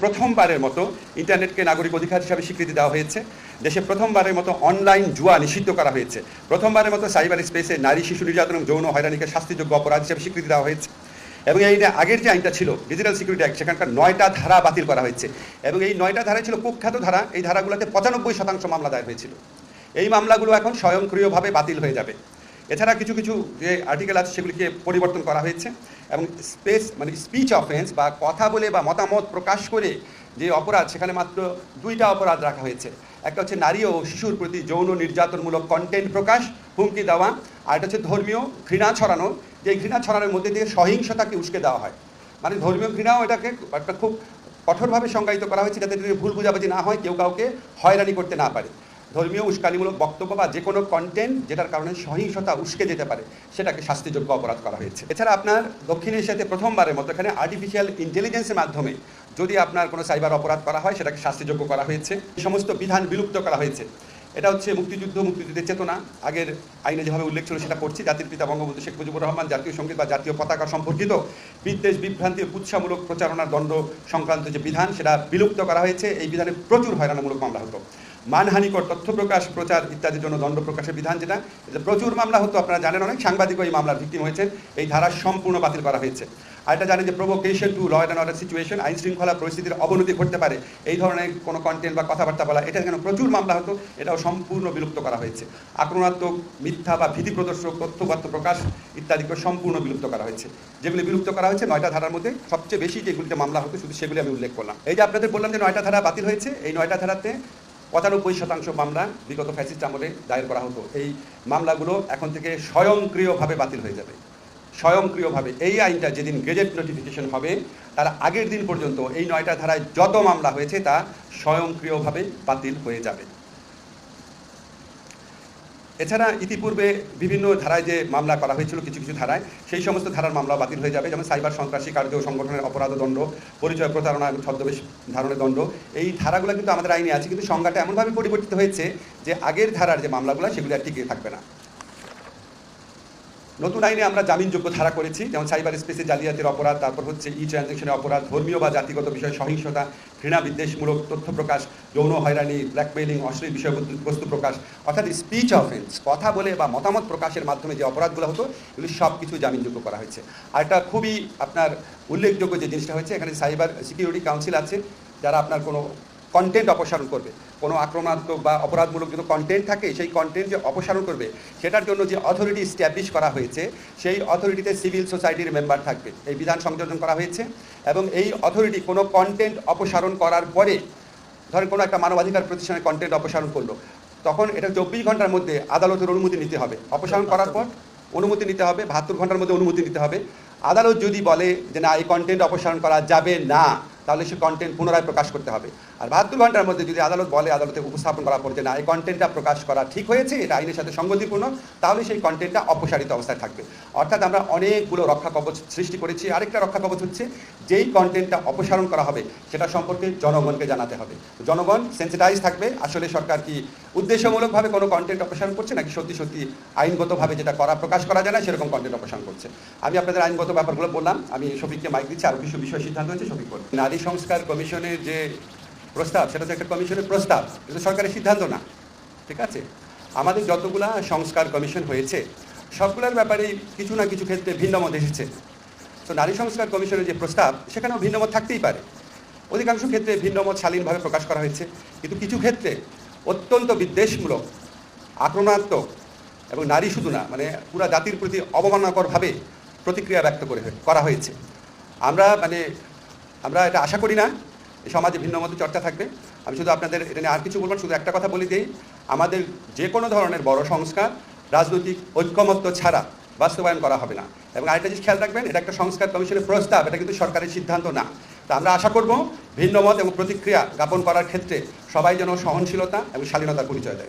প্রথমবারের মতো ইন্টারনেটকে নাগরিক অধিকার হিসাবে স্বীকৃতি দেওয়া হয়েছে। দেশে প্রথমবারের মতো অনলাইন জুয়া নিষিদ্ধ করা হয়েছে। প্রথমবারের মতো সাইবার স্পেসে নারী, শিশু নির্যাতন এবং যৌন হয়রানিকে শাস্তিযোগ্য অপরাধ হিসেবে স্বীকৃতি দেওয়া হয়েছে। এবং এই আগের যে আইনটা ছিল ডিজিটাল সিকিউরিটি অ্যাক্ট সেখানকার নয়টা ধারা বাতিল করা হয়েছে। এবং এই নয়টা ধারা ছিল কুখ্যাত ধারা। এই ধারাগুলোতে পঁচানব্বই শতাংশ মামলা দায়ের হয়েছিল। এই মামলাগুলো এখন স্বয়ংক্রিয়ভাবে বাতিল হয়ে যাবে। এছাড়া কিছু কিছু যে আর্টিকেল আছে সেগুলিকে পরিবর্তন করা হয়েছে এবং স্পেস মানে স্পিচ অফেন্স বা কথা বলে বা মতামত প্রকাশ করে যে অপরাধ, সেখানে মাত্র দুইটা অপরাধ রাখা হয়েছে। একটা হচ্ছে নারী ও শিশুর প্রতি যৌন নির্যাতনমূলক কন্টেন্ট প্রকাশ, হুমকি দেওয়া আর এটা হচ্ছে ধর্মীয় ঘৃণা ছড়ানো। যে ঘৃণা ছড়ানোর মধ্যে দিয়ে সহিংসতাকে উস্কে দেওয়া হয়। মানে ধর্মীয় ঘৃণাও এটাকে একটা খুব কঠোরভাবে সংজ্ঞায়িত করা হয়েছে যাতে ভুল বুঝাবুঝি না হয়, কেউ কাউকে হয়রানি করতে না পারে। ধর্মীয় উস্কানিমূলক বক্তব্য বা যে কোনো কন্টেন্ট যেটার কারণে সহিংসতা উস্কে যেতে পারে, সেটাকে শাস্তিযোগ্য অপরাধ করা হয়েছে। এছাড়া আপনার দক্ষিণ এশিয়াতে প্রথমবারের মতো এখানে আর্টিফিশিয়াল ইন্টেলিজেন্সের মাধ্যমে যদি আপনার কোনো সাইবার অপরাধ করা হয়, সেটাকে শাস্তিযোগ্য করা হয়েছে। সমস্ত বিধান বিলুপ্ত করা হয়েছে। এটা হচ্ছে মুক্তিযুদ্ধ, মুক্তিযুদ্ধের চেতনা। আগের আইনে যেভাবে উল্লেখ ছিল সেটা করছি জাতির পিতা বঙ্গবন্ধু শেখ মুজিবুর রহমান, জাতীয় সংগীত বা জাতীয় পতাকা সম্পর্কিত বিদ্বেষ, বিভ্রান্তি ও কুৎসামূলক প্রচারণার দণ্ড সংক্রান্ত যে বিধান, সেটা বিলুপ্ত করা হয়েছে। এই বিধানে প্রচুর হয়রানিমূলক মামলা হতো। মানহানিকর তথ্য প্রকাশ, প্রচার ইত্যাদির জন্য দণ্ড প্রকাশের বিধান যেটা, এতে প্রচুর মামলা হতো। আপনারা জানেন অনেক সাংবাদিকও এই মামলার ভিত্তি হয়েছে এই ধারা সম্পূর্ণ বাতিল করা হয়েছে। আর এটা জানেন যে provocation to law and order situation আইন শৃঙ্খলা পরিস্থিতির অবনতি ঘটতে পারে। এই ধরনের কোনো কন্টেন্ট বা কথাবার্তা বলা এটা যেন প্রচুর মামলা হতো। এটাও সম্পূর্ণ বিলুপ্ত করা হয়েছে। আক্রমণাত্মক মিথ্যা বা ভীতি প্রদর্শক তথ্যবার্ত প্রকাশ ইত্যাদিকে সম্পূর্ণ বিলুপ্ত করা হয়েছে। যেগুলি বিলুপ্ত করা হয়েছে, নয়টা ধারার মধ্যে সবচেয়ে বেশি যেগুলিতে মামলা হতো, শুধু সেগুলি আমি উল্লেখ করলাম। এই যে আপনাদের বললাম যে নয়টা ধারা বাতিল হয়েছে, এই নয়টা ধারাতে পঁচানব্বই শতাংশ মামলা বিগত ফ্যাসিস্ট আমলে দায়ের করা হতো। এই মামলাগুলো এখন থেকে স্বয়ংক্রিয়ভাবে বাতিল হয়ে যাবে। স্বয়ংক্রিয়ভাবে। এই আইনটা যেদিন গেজেট নোটিফিকেশন হবে, তার আগের দিন পর্যন্ত এই নয়টা ধারায় যত মামলা হয়েছে, তা স্বয়ংক্রিয়ভাবে বাতিল হয়ে যাবে। এছাড়া ইতিপূর্বে বিভিন্ন ধারায় যে মামলা করা হয়েছিল, কিছু কিছু ধারায়, সেই সমস্ত ধারার মামলা বাতিল হয়ে যাবে। যেমন সাইবার সন্ত্রাসী কার্য সংগঠনের অপরাধ দণ্ড, পরিচয় প্রতারণা এবং ছদ্মবেশ ধারণের দণ্ড, এই ধারাগুলো কিন্তু আমাদের আইনে আছে। কিন্তু সংজ্ঞাটা এমনভাবে পরিবর্তিত হয়েছে যে আগের ধারার যে মামলাগুলো, সেগুলি আর টিকে থাকবে না। নতুন আইনে আমরা জামিনযোগ্য ধারা করেছি, যেমন সাইবার স্পেসে জালিয়াতির অপরাধ, তারপর হচ্ছে ই ট্রানজ্যাকশনের অপরাধ, ধর্মীয় বা জাতিগত বিষয় সহিংসতা, ঘৃণা, বিদ্বেষমূলক তথ্য প্রকাশ, যৌন হয়রানি ব্ল্যাকমেইলিং অশ্লীল বিষয়বস্তু প্রকাশ, অর্থাৎ স্পিচ অফেন্স কথা বলে বা মতামত প্রকাশের মাধ্যমে যে অপরাধগুলো হতো, এগুলি সব কিছু জামিনযোগ্য করা হয়েছে। আর এটা খুবই আপনার উল্লেখযোগ্য যে জিনিসটা হয়েছে, এখানে সাইবার সিকিউরিটি কাউন্সিল আছে, যারা আপনার কোনো কন্টেন্ট অপসারণ করবে। কোনো আক্রমণাত্মক বা অপরাধমূলক যদি কন্টেন্ট থাকে, সেই কন্টেন্ট যে অপসারণ করবে, সেটার জন্য যে অথরিটি স্ট্যাবলিশ করা হয়েছে, সেই অথরিটিতে সিভিল সোসাইটির মেম্বার থাকবে। এই বিধান সংযোজন করা হয়েছে এবং এই অথরিটি কোনো কন্টেন্ট অপসারণ করার পরে ধরেন কোনো একটা মানবাধিকার প্রতিষ্ঠানের কন্টেন্ট অপসারণ করল, তখন এটা চব্বিশ ঘণ্টার মধ্যে আদালতের অনুমতি নিতে হবে। অপসারণ করার পর অনুমতি নিতে হবে, বাহাত্তর ঘণ্টার মধ্যে অনুমতি নিতে হবে। আদালত যদি বলে যে না, এই কন্টেন্ট অপসারণ করা যাবে না তাহলে সে কন্টেন্ট পুনরায় প্রকাশ করতে হবে। আর বাহাত্তর ঘণ্টার মধ্যে যদি আদালত বলে আদালতে উপস্থাপন করা পড়ছে না, এই কন্টেন্টটা প্রকাশ করা ঠিক হয়েছে, এটা আইনের সাথে সঙ্গতিপূর্ণ, তাহলে সেই কন্টেন্টটা অপসারিত অবস্থায় থাকবে। অর্থাৎ আমরা অনেকগুলো রক্ষা কবচ সৃষ্টি করেছি। আরেকটা রক্ষা কবচ হচ্ছে যেই কন্টেন্টটা অপসারণ করা হবে, সেটা সম্পর্কে জনগণকে জানাতে হবে। জনগণ সেন্সিটাইজ থাকবে। আসলে সরকার কি উদ্দেশ্যমূলকভাবে কোনো কন্টেন্ট অপসারণ করছে নাকি সত্যি সত্যি আইনগতভাবে যেটা করা, প্রকাশ করা যায় না, সেরকম কন্টেন্ট অপসারণ করছে? আমি আপনাদের আইনগত ব্যাপারগুলো বললাম, আমি শফিককে মাইক দিচ্ছি আরও কিছু বিষয় সিদ্ধান্ত হয়েছে, শফিক বলুন। নারী সংস্কার কমিশনের যে প্রস্তাব, সেটা তো একটা কমিশনের প্রস্তাব কিন্তু সরকারের সিদ্ধান্ত না, ঠিক আছে? আমাদের যতগুলা সংস্কার কমিশন হয়েছে, সবগুলোর ব্যাপারে কিছু না কিছু ক্ষেত্রে ভিন্ন মত এসেছে। তো নারী সংস্কার কমিশনের যে প্রস্তাব, সেখানেও ভিন্ন মত থাকতেই পারে। অধিকাংশ ক্ষেত্রে ভিন্ন মত শালীনভাবে প্রকাশ করা হয়েছে, কিন্তু কিছু ক্ষেত্রে অত্যন্ত বিদ্বেষমূলক আক্রমণাত্মক এবং নারী শুধু না মানে পুরা জাতির প্রতি অবমাননাকরভাবে প্রতিক্রিয়া ব্যক্ত করে করা হয়েছে। আমরা মানে আমরা এটা আশা করি না এই সমাজে ভিন্ন মতো চর্চা থাকবে। আমি শুধু আপনাদের এটা নিয়ে আর কিছু বলব না, শুধু একটা কথা বলে দিই আমাদের যে কোনো ধরনের বড় সংস্কার রাজনৈতিক ঐক্যমত্য ছাড়া বাস্তবায়ন করা হবে না। এবং আরেকটা জিনিস খেয়াল রাখবেন এটা একটা সংস্কার কমিশনের প্রস্তাব এটা কিন্তু সরকারের সিদ্ধান্ত না। তা আমরা আশা করব ভিন্নমত এবং প্রতিক্রিয়া জ্ঞাপন করার ক্ষেত্রে সবাই যেন সহনশীলতা এবং শালীনতার পরিচয় দেয়।